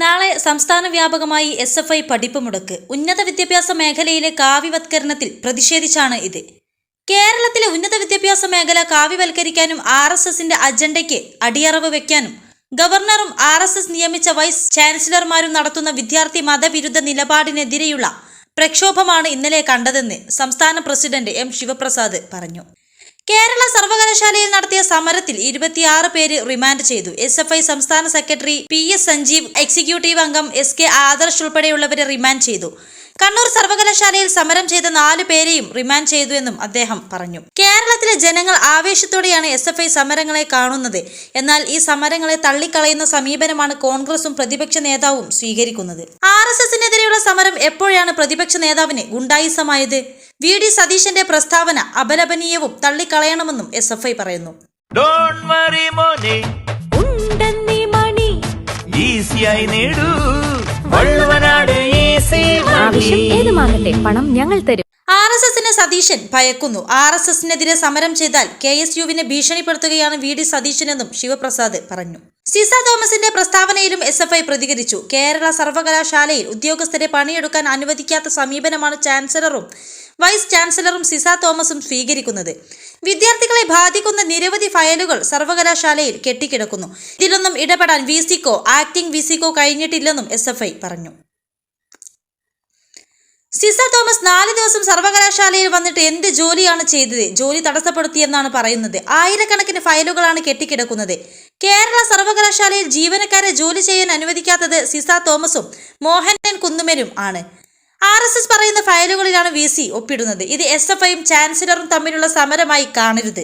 നാളെ സംസ്ഥാന വ്യാപകമായി എസ് എഫ് ഐ പഠിപ്പ് മുടക്ക് ഉന്നത വിദ്യാഭ്യാസ മേഖലയിലെ കാവ്യവത്കരണത്തിൽ പ്രതിഷേധിച്ചാണ് ഇത്. കേരളത്തിലെ ഉന്നത വിദ്യാഭ്യാസ മേഖല കാവ്യവൽക്കരിക്കാനും ആർ എസ് എസിന്റെ അജണ്ടയ്ക്ക് അടിയറവ് വെക്കാനും ഗവർണറും ആർ എസ് എസ് നിയമിച്ച വൈസ് ചാൻസലർമാരും നടത്തുന്ന വിദ്യാർത്ഥി മതവിരുദ്ധ നിലപാടിനെതിരെയുള്ള പ്രക്ഷോഭമാണ് ഇന്നലെ കണ്ടതെന്ന് സംസ്ഥാന പ്രസിഡന്റ് എം ശിവപ്രസാദ് പറഞ്ഞു. കേരള സർവകലാശാലയിൽ നടത്തിയ സമരത്തിൽ ഇരുപത്തിയാറ് പേര് റിമാൻഡ് ചെയ്തു. എസ് എഫ് ഐ സംസ്ഥാന secretary P S Sanjeev executive അംഗം എസ് കെ ആദർശ് ഉൾപ്പെടെയുള്ളവരെ റിമാൻഡ് ചെയ്തു. കണ്ണൂർ സർവകലാശാലയിൽ സമരം ചെയ്ത നാലു പേരെയും റിമാൻഡ് ചെയ്തു എന്നും അദ്ദേഹം പറഞ്ഞു. കേരളത്തിലെ ജനങ്ങൾ ആവേശത്തോടെയാണ് എസ് എഫ് ഐ സമരങ്ങളെ കാണുന്നത്. എന്നാൽ ഈ സമരങ്ങളെ തള്ളിക്കളയുന്ന സമീപനമാണ് കോൺഗ്രസും പ്രതിപക്ഷ നേതാവും സ്വീകരിക്കുന്നത്. ആർ എസ് എസിനെതിരെയുള്ള സമരം എപ്പോഴാണ് പ്രതിപക്ഷ നേതാവിന് ഗുണ്ടായിസമായത്? വി. ഡി. സതീശന്റെ പ്രസ്താവന അപലപനീയവും തള്ളിക്കളയണമെന്നും എസ് എഫ് ഐ പറയുന്നു. ഡോണ്ട് വറി മോനെ. ഉണ്ടെന്നീ മണി. ഈസിയായി നേടൂ. വള്ളുവനാട് ഈസി. പണം ഞങ്ങൾ തരും? ആർ എസ് എസിന് സതീശൻ ഭയക്കുന്നു. ആർ എസ് എസിനെതിരെ സമരം ചെയ്താൽ കെ എസ് യുവിനെ ഭീഷണിപ്പെടുത്തുകയാണ് വി ഡി സതീശനെന്നും ശിവപ്രസാദ് പറഞ്ഞു. സിസ തോമസിന്റെ പ്രസ്താവനയിലും എസ് എഫ് ഐ പ്രതികരിച്ചു. കേരള സർവകലാശാലയിൽ ഉദ്യോഗസ്ഥരെ പണിയെടുക്കാൻ അനുവദിക്കാത്ത സമീപനമാണ് ചാൻസലറും വൈസ് ചാൻസലറും സിസ തോമസും സ്വീകരിക്കുന്നത്. വിദ്യാർത്ഥികളെ ബാധിക്കുന്ന നിരവധി ഫയലുകൾ സർവകലാശാലയിൽ കെട്ടിക്കിടക്കുന്നു. ഇതിലൊന്നും ഇടപെടാൻ വി സിക്കോ ആക്ടിംഗ് വി സിക്കോ കഴിഞ്ഞിട്ടില്ലെന്നും എസ് പറഞ്ഞു. സിസ തോമസ് നാല് ദിവസം സർവകലാശാലയിൽ വന്നിട്ട് എന്ത് ജോലിയാണ് ചെയ്തത്? ജോലി തടസ്സപ്പെടുത്തിയെന്നാണ് പറയുന്നത്. ആയിരക്കണക്കിന് ഫയലുകളാണ് കെട്ടിക്കിടക്കുന്നത്. കേരള സർവകലാശാലയിൽ ജീവനക്കാരെ ജോലി ചെയ്യാൻ അനുവദിക്കാത്തത് സിസ തോമസും മോഹനൻ കുന്നുമരും ആണ്. ആർ എസ് എസ് പറയുന്ന ഫയലുകളിലാണ് വി സി ഒപ്പിടുന്നത്. ഇത് എസ് എഫ് ഐയും ചാൻസലറും തമ്മിലുള്ള സമരമായി കാണരുത്.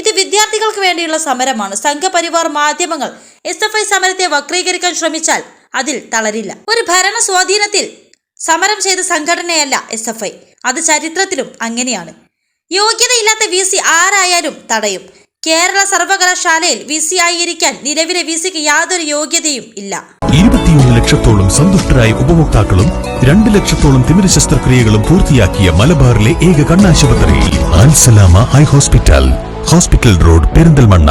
ഇത് വിദ്യാർത്ഥികൾക്ക് വേണ്ടിയുള്ള സമരമാണ്. സംഘപരിവാർ മാധ്യമങ്ങൾ എസ് എഫ് ഐ സമരത്തെ വക്രീകരിക്കാൻ ശ്രമിച്ചാൽ അതിൽ തളരില്ല. ഒരു ഭരണ സ്വാധീനത്തിൽ സമരം ചെയ്ത സംഘടനയല്ല എസ് എഫ് ഐ. അത് ചരിത്രത്തിലും അങ്ങനെയാണ്. യോഗ്യതയില്ലാത്ത വി സി ആരായാലും തടയും. കേരള സർവകലാശാലയിൽ വി സി ആയിരിക്കാൻ നിലവിലെ വി സിക്ക് യാതൊരു യോഗ്യതയും ഇല്ല. ഇരുപത്തിയൊന്ന് ലക്ഷത്തോളം സന്തുഷ്ടരായ ഉപഭോക്താക്കളും രണ്ട് ലക്ഷത്തോളം തിമിര ശസ്ത്രക്രിയകളും പൂർത്തിയാക്കിയ മലബാറിലെ ഏക കണ്ണാശുപത്രി ഹോസ്പിറ്റൽ. Hospital road Perinthalmanna.